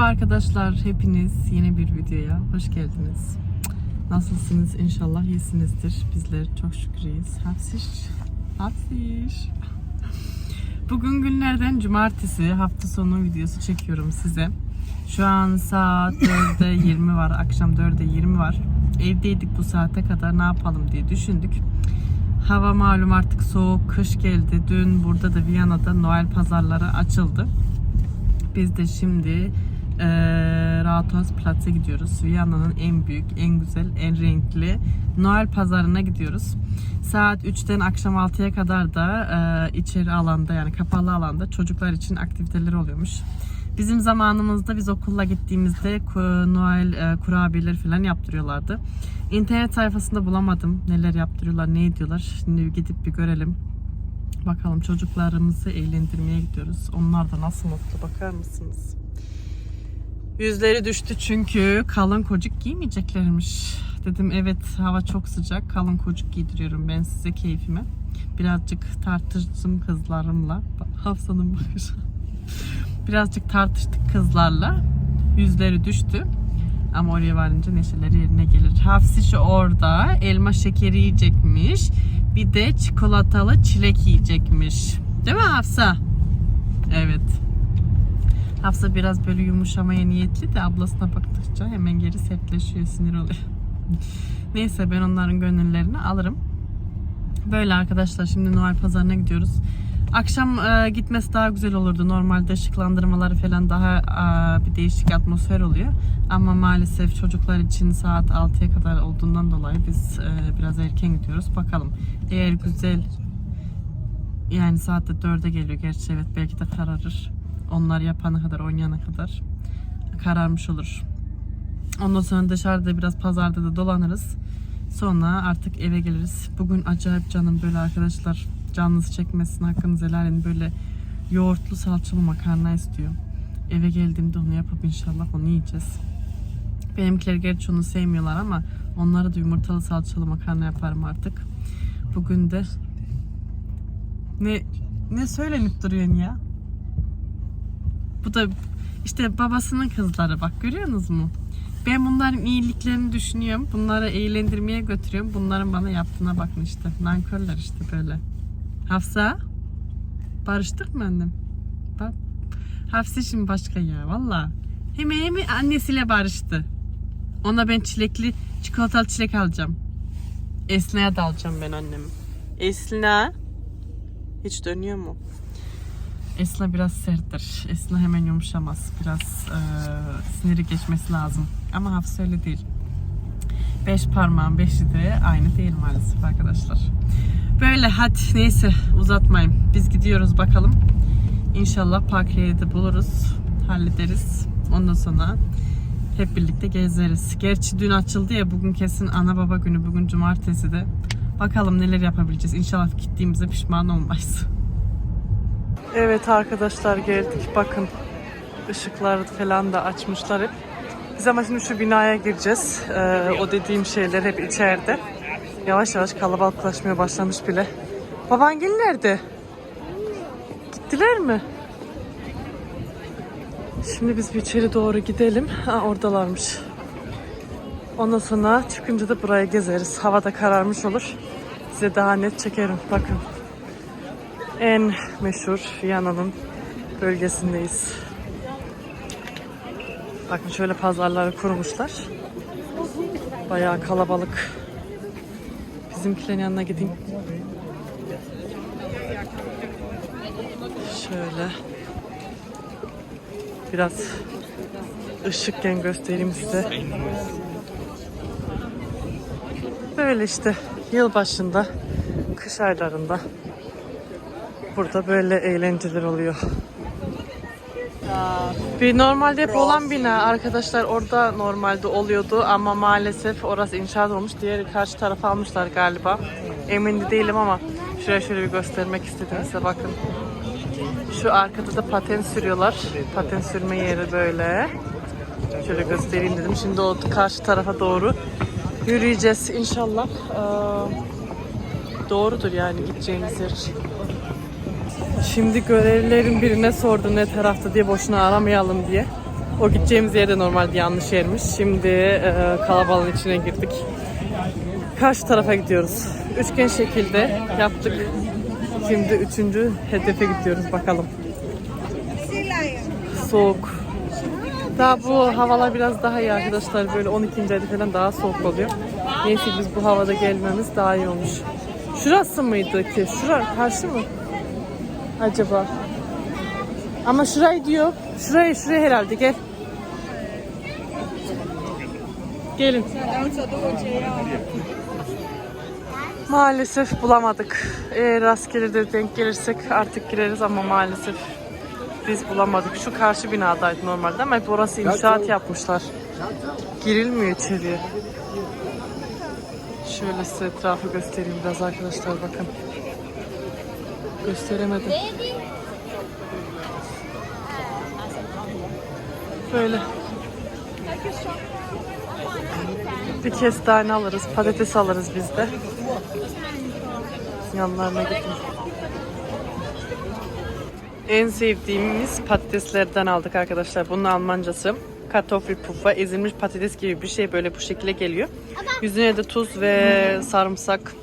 Merhaba arkadaşlar, hepiniz yeni bir videoya hoş geldiniz. Nasılsınız? İnşallah iyisinizdir. Bizler çok şükür iyiyiz. Hafsiş, hafsiş. Bugün günlerden cumartesi hafta sonu videosu çekiyorum size. Şu an saat 4'e 20 var, akşam 4'e 20 var. Evdeydik bu saate kadar ne yapalım diye düşündük. Hava malum artık soğuk, kış geldi. Dün burada da Viyana'da Noel pazarları açıldı. Biz de şimdi e, Rathausplatz'e gidiyoruz. Viyana'nın en büyük, en güzel, en renkli Noel pazarına gidiyoruz. Saat 3'ten akşam 6'ya kadar da e, içeri alanda yani kapalı alanda çocuklar için aktiviteler oluyormuş. Bizim zamanımızda biz okulla gittiğimizde Noel e, kurabiyeleri falan yaptırıyorlardı. İnternet sayfasında bulamadım neler yaptırıyorlar, ne ediyorlar. Şimdi gidip bir görelim. Bakalım çocuklarımızı eğlendirmeye gidiyoruz. Onlar da nasıl mutlu bakar mısınız? Yüzleri düştü çünkü kalın kocuk giymeyeceklermiş. Dedim evet hava çok sıcak kalın kocuk giydiriyorum ben size keyfime. Birazcık tartıştım kızlarımla. Hafsa'nın bakışı. Birazcık tartıştık kızlarla. Yüzleri düştü. Ama oraya varınca neşeleri yerine gelir. Hafsiş orada elma şekeri yiyecekmiş. Bir de çikolatalı çilek yiyecekmiş. Değil mi Hafsa? Evet. Hafsa biraz böyle yumuşamaya niyetli de ablasına baktıkça hemen geri sertleşiyor, sinir oluyor. Neyse ben onların gönüllerini alırım. Böyle arkadaşlar şimdi Noel pazarına gidiyoruz. Akşam e, gitmesi daha güzel olurdu. Normalde ışıklandırmaları falan daha e, bir değişik atmosfer oluyor. Ama maalesef çocuklar için saat 6'ya kadar olduğundan dolayı biz e, biraz erken gidiyoruz. Bakalım. Eğer güzel yani saatte 4'e geliyor gerçi evet belki de kararır. Onlar yapana kadar oynayana kadar kararmış olur. Ondan sonra dışarıda biraz pazarda da dolanırız. Sonra artık eve geliriz. Bugün acayip canım böyle arkadaşlar canınızı çekmesin hakkınızı helal edin. Böyle yoğurtlu salçalı makarna istiyor. Eve geldiğimde onu yapıp inşallah onu yiyeceğiz. Benimkiler gerçi onu sevmiyorlar ama onlara da yumurtalı salçalı makarna yaparım artık. Bugün de ne ne söylenip duruyorsun ya? Bu da işte babasının kızları bak görüyorsunuz mu? Ben bunların iyiliklerini düşünüyorum. Bunları eğlendirmeye götürüyorum. Bunların bana yaptığına bakın işte. Nankörler işte böyle. Hafsa? Barıştık mı annem? Bak. Hafsa şimdi başka ya valla. Hemen hemen annesiyle barıştı. Ona ben çilekli çikolatalı çilek alacağım. Esna'ya da alacağım ben annemi. Esna. Hiç dönüyor mu? Esna biraz serttir. Esna hemen yumuşamaz. Biraz e, siniri geçmesi lazım. Ama Hafsa öyle değil. Beş parmağın beşi de aynı değil maalesef arkadaşlar. Böyle hadi neyse uzatmayayım. Biz gidiyoruz bakalım. İnşallah park yeri de buluruz. Hallederiz. Ondan sonra hep birlikte gezeriz. Gerçi dün açıldı ya bugün kesin ana baba günü. Bugün cumartesi de. Bakalım neler yapabileceğiz. İnşallah gittiğimize pişman olmayız. Evet arkadaşlar geldik. Bakın ışıkları falan da açmışlar hep. Biz ama şimdi şu binaya gireceğiz. Ee, o dediğim şeyler hep içeride. Yavaş yavaş kalabalıklaşmaya başlamış bile. Babangil nerede? Gittiler mi? Şimdi biz bir içeri doğru gidelim. Ha, oradalarmış. Ondan sonra çıkınca da buraya gezeriz. Hava da kararmış olur. Size daha net çekerim. Bakın. En meşhur Viyana'nın bölgesindeyiz. Bakın şöyle pazarları kurmuşlar. Bayağı kalabalık. Bizimkilerin yanına gideyim. Şöyle. Biraz ışıkken göstereyim size. Böyle işte yıl başında, kış aylarında burada böyle eğlenceler oluyor. Bir normalde hep olan bina arkadaşlar orada normalde oluyordu ama maalesef orası inşaat olmuş. Diğeri karşı tarafa almışlar galiba. Emin de değilim ama şuraya şöyle bir göstermek istedim size bakın. Şu arkada da paten sürüyorlar. Paten sürme yeri böyle. Şöyle göstereyim dedim. Şimdi o karşı tarafa doğru yürüyeceğiz inşallah. Ee, doğrudur yani gideceğimiz yer. Şimdi görevlilerin birine sordum ne tarafta diye boşuna aramayalım diye. O gideceğimiz yerde normalde yanlış yermiş. Şimdi e, kalabalığın içine girdik. Karşı tarafa gidiyoruz. Üçgen şekilde yaptık. Şimdi üçüncü hedefe gidiyoruz bakalım. Soğuk. Daha bu havalar biraz daha iyi arkadaşlar. Böyle 12. ayda falan daha soğuk oluyor. Neyse biz bu havada gelmemiz daha iyi olmuş. Şurası mıydı ki? Şura karşı mı? Acaba? Ama şurayı diyor. Şurayı şuraya herhalde gel. Gelin. Maalesef bulamadık. Eğer rastgele de denk gelirsek artık gireriz ama maalesef biz bulamadık. Şu karşı binadaydı normalde ama hep orası inşaat yapmışlar. Girilmiyor içeriye. Şöyle size etrafı göstereyim biraz arkadaşlar bakın. Gösteremedim. Böyle. Bir kestane alırız, patates alırız biz de. Yanlarına gidin. En sevdiğimiz patateslerden aldık arkadaşlar. Bunun Almancası Kartoffelpuffer, ezilmiş patates gibi bir şey böyle bu şekilde geliyor. Yüzüne de tuz ve sarımsak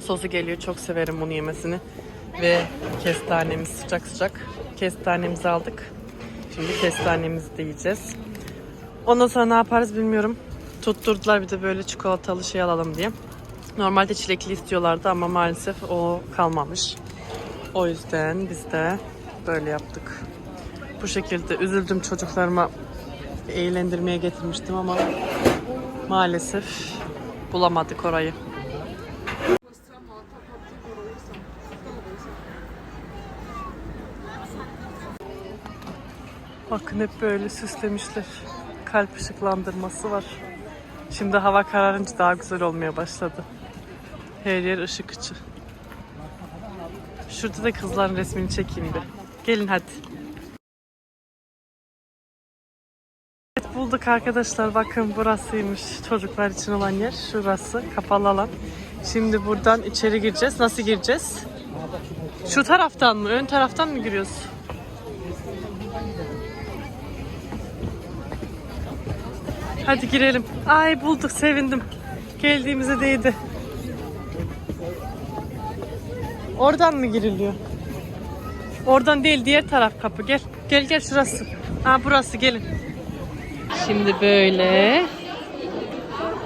sosu geliyor. Çok severim bunu yemesini. Ve kestanemiz sıcak sıcak. Kestanemizi aldık. Şimdi kestanemizi de yiyeceğiz. Ondan sonra ne yaparız bilmiyorum. Tutturdular bir de böyle çikolatalı şey alalım diye. Normalde çilekli istiyorlardı ama maalesef o kalmamış. O yüzden biz de böyle yaptık. Bu şekilde üzüldüm çocuklarıma eğlendirmeye getirmiştim ama maalesef bulamadık orayı. Bakın hep böyle süslemişler. Kalp ışıklandırması var. Şimdi hava kararınca daha güzel olmaya başladı. Her yer ışık ışık. Şurada da kızların resmini çekeyim bir. Gelin hadi. Evet, bulduk arkadaşlar. Bakın burasıymış çocuklar için olan yer. Şurası kapalı alan. Şimdi buradan içeri gireceğiz. Nasıl gireceğiz? Şu taraftan mı? Ön taraftan mı giriyoruz? Hadi girelim. Ay bulduk sevindim. Geldiğimize değdi. Oradan mı giriliyor? Oradan değil diğer taraf kapı gel. Gel gel şurası. Ha burası gelin. Şimdi böyle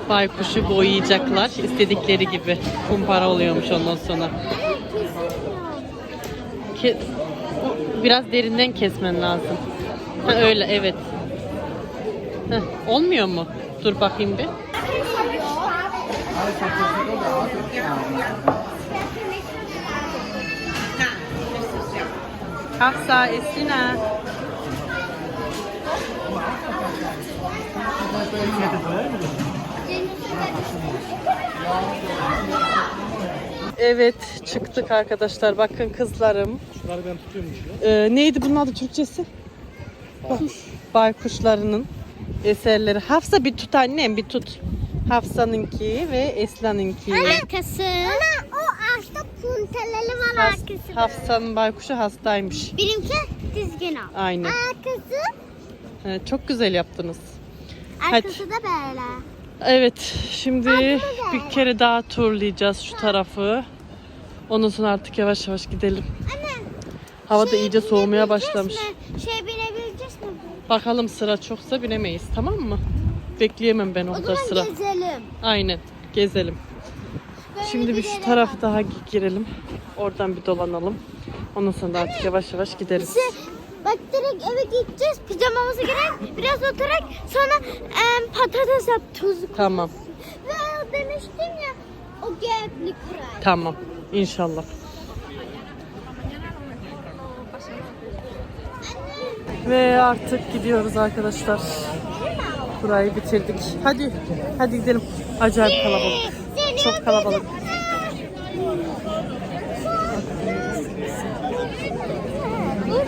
baykuşu boyayacaklar istedikleri gibi. Kumpara oluyormuş ondan sonra. Ke- biraz derinden kesmen lazım. Ha, öyle evet. Heh, olmuyor mu? Dur bakayım bir. Hafsa, Eslina. Evet çıktık arkadaşlar. Bakın kızlarım. Şunları ben tutuyormuş ya. Ee, neydi bunun adı Türkçesi? Kuş. Baykuşlarının eserleri. Hafsa bir tut annem bir tut. Hafsa'nınki ve Esra'nınki. Arkası. Ana o ağaçta punteleri var Has- arkası. Hafsa'nın baykuşu hastaymış. Benimki dizgin al. Aynen. Arkası. Ee, çok güzel yaptınız. Hadi. Arkası da böyle. Evet, şimdi Hadi. bir kere daha turlayacağız şu tarafı. Ondan sonra artık yavaş yavaş gidelim. Anne. Hava da şey iyice soğumaya başlamış. mi? Şey mi? Bakalım sıra çoksa binemeyiz, tamam mı? Bekleyemem ben o O kadar zaman sıra. gezelim. Aynen, gezelim. Böyle Şimdi bir şu bak. daha girelim. Oradan bir dolanalım. Ondan sonra da artık yavaş yavaş gideriz. Bize- Bak direkt eve gideceğiz. Pijamamızı girelim. Biraz oturarak sonra em, patates yap tuzlu. Tamam, Ve o demiştim ya o gepli kuray. tamam. İnşallah. Ve artık gidiyoruz arkadaşlar. Burayı bitirdik. Hadi, hadi gidelim. Acayip kalabalık. Çok kalabalık.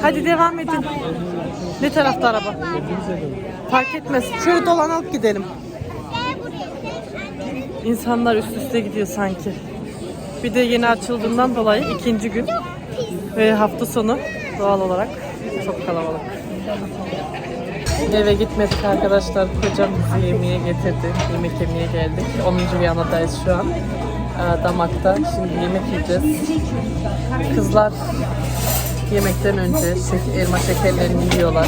Hadi devam edin. Ne tarafta araba? Fark etmez. Şöyle dolanıp gidelim. İnsanlar üst üste gidiyor sanki. Bir de yeni açıldığından dolayı ikinci gün ve hafta sonu doğal olarak çok kalabalık. Eve gitmedik arkadaşlar. Kocam bizi yemeğe getirdi. Yemek yemeye geldik. 10. Viyana'dayız şu an. Ee, Damakta. Şimdi yemek yiyeceğiz. Kızlar yemekten önce elma şekerlerini yiyorlar.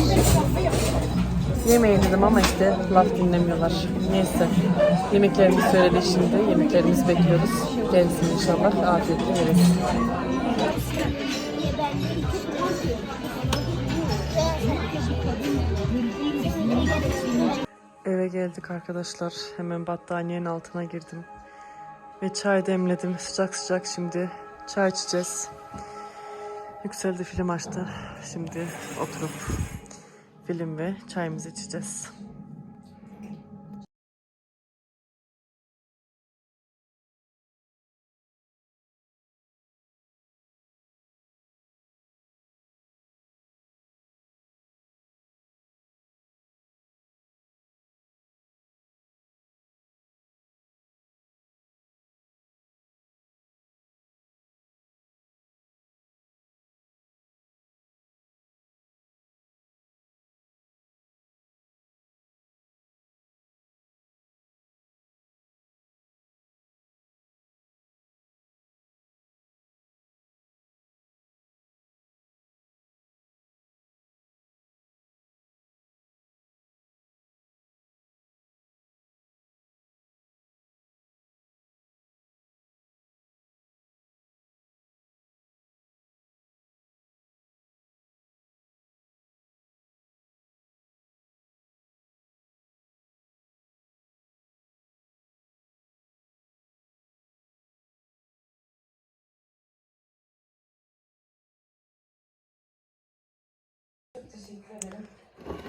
Yemeyin dedim ama işte laf dinlemiyorlar. Neyse. Yemeklerimizi söyledi şimdi. Yemeklerimizi bekliyoruz. Gelsin inşallah. Afiyetle yeriz. Geldik arkadaşlar. Hemen battaniyenin altına girdim. Ve çay demledim. Sıcak sıcak şimdi çay içeceğiz. Yükseldi film açtı. Şimdi oturup film ve çayımızı içeceğiz.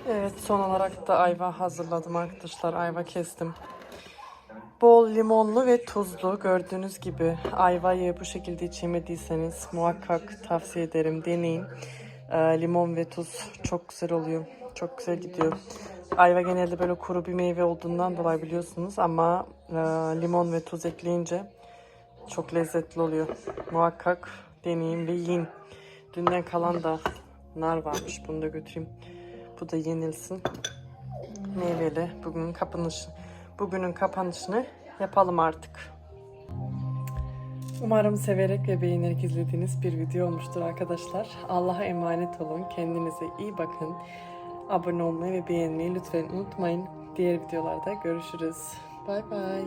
Evet son olarak da ayva hazırladım arkadaşlar. Ayva kestim. Bol limonlu ve tuzlu gördüğünüz gibi ayvayı bu şekilde içemediyseniz muhakkak tavsiye ederim deneyin. Ee, limon ve tuz çok güzel oluyor. Çok güzel gidiyor. Ayva genelde böyle kuru bir meyve olduğundan dolayı biliyorsunuz ama e, limon ve tuz ekleyince çok lezzetli oluyor. Muhakkak deneyin ve yiyin. Dünden kalan da nar varmış. Bunu da götüreyim. Bu da yenilsin. Meyveli. Bugünün kapanışı. Bugünün kapanışını yapalım artık. Umarım severek ve beğenerek izlediğiniz bir video olmuştur arkadaşlar. Allah'a emanet olun. Kendinize iyi bakın. Abone olmayı ve beğenmeyi lütfen unutmayın. Diğer videolarda görüşürüz. Bay bay.